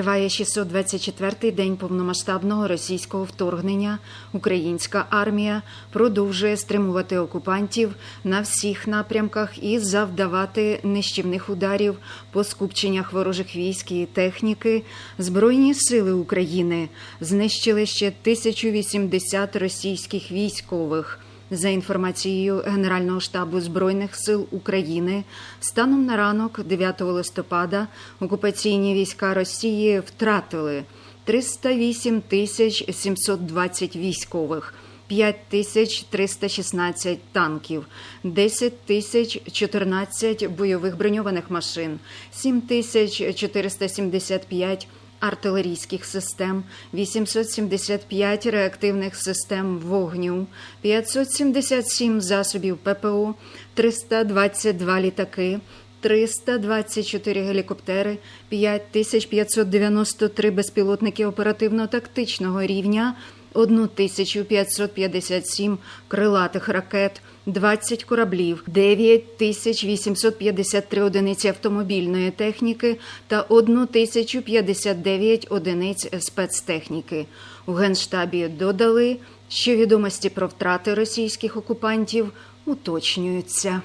Триває 624-й день повномасштабного російського вторгнення. Українська армія продовжує стримувати окупантів на всіх напрямках і завдавати нищівних ударів по скупченнях ворожих військ і техніки. Збройні сили України знищили ще 1080 російських військових. За інформацією Генерального штабу Збройних сил України, станом на ранок 9 листопада окупаційні війська Росії втратили 308 тисяч 720 військових, 5 тисяч 316 танків, 10 тисяч 14 бойових броньованих машин, 7 тисяч 475 артилерійських систем, 875 реактивних систем вогню, 577 засобів ППО, 322 літаки, 324 гелікоптери, 5593 безпілотники оперативно-тактичного рівня, 1557 крилатих ракет, 20 кораблів, 9853 одиниці автомобільної техніки та 1059 одиниць спецтехніки. У Генштабі додали, що відомості про втрати російських окупантів уточнюються.